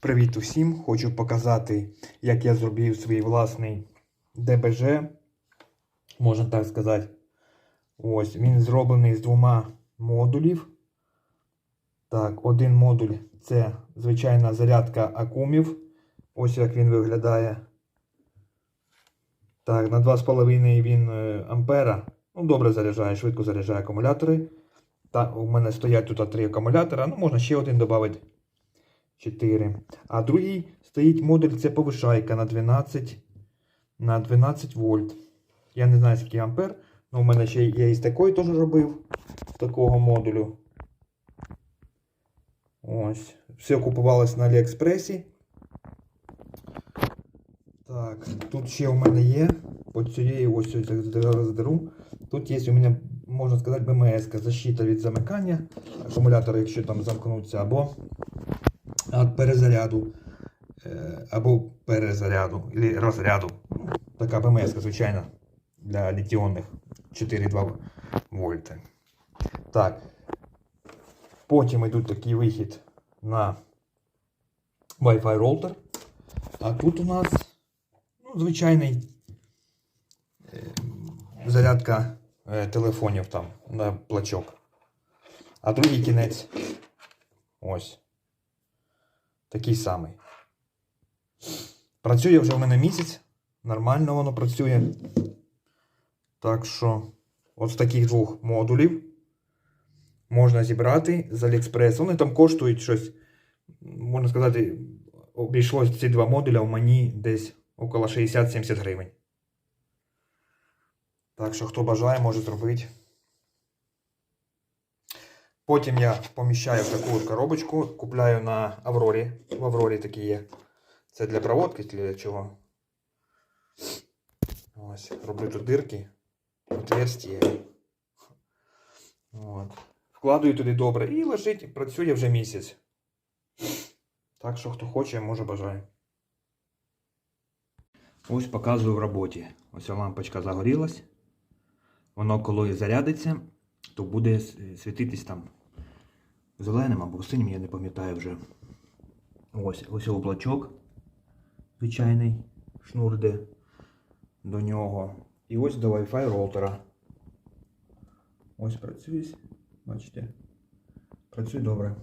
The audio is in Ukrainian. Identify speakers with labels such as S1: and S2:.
S1: Привіт усім! Хочу показати, як я зробив свій власний ДБЖ. Можна так сказати. Ось, він зроблений з двома модулів. Так, один модуль це звичайна зарядка акумів. Ось як він виглядає. Так, на 2,5 він е, ампера. Ну, добре заряджає, швидко заряджає акумулятори. Та, у мене стоять тут три акумулятора. Ну, можна ще один додати. 4. А другий стоїть модуль, це повишайка на 12 на 12 вольт. Я не знаю, скільки ампер. але у мене ще я із такої теж робив. Такого модулю. Ось. Все купувалось на Аліекспресі. Так, тут ще у мене є. По цієї ось роздеру. Тут є у мене, можна сказати, БМС, защита від замикання акумулятора, якщо там замкнуться, або від перезаряду. Або перезаряду, або розряду. Така БМС, звичайно, для літіонних 4,2 вольти. Так. Потім йдуть такий вихід на Wi-Fi роутер. А тут у нас ну, звичайний зарядка телефонів там на плачок. А другий кінець ось. Такий самий. Працює вже в мене місяць. Нормально воно працює. Так що, от з таких двох модулів можна зібрати з Aliexpress. Вони там коштують щось, можна сказати, обійшлось ці два модуля в мені десь около 60-70 гривень. Так що, хто бажає, може зробити. Потім я поміщаю в таку коробочку, купляю на Аврорі. В Аврорі такі є. Це для проводки, для чого. Ось, роблю тут дирки, отверстия. От. Вкладую туди добре і лежить, працює вже місяць. Так що, хто хоче, може бажає. Ось показую в роботі. Ось лампочка загорілась. Воно коли зарядиться, то буде світитись там зеленим або синім, я не пам'ятаю вже. Ось ось облачок. Звичайний шнур де до нього. І ось до Wi-Fi роутера. Ось працює. Бачите? Працює добре.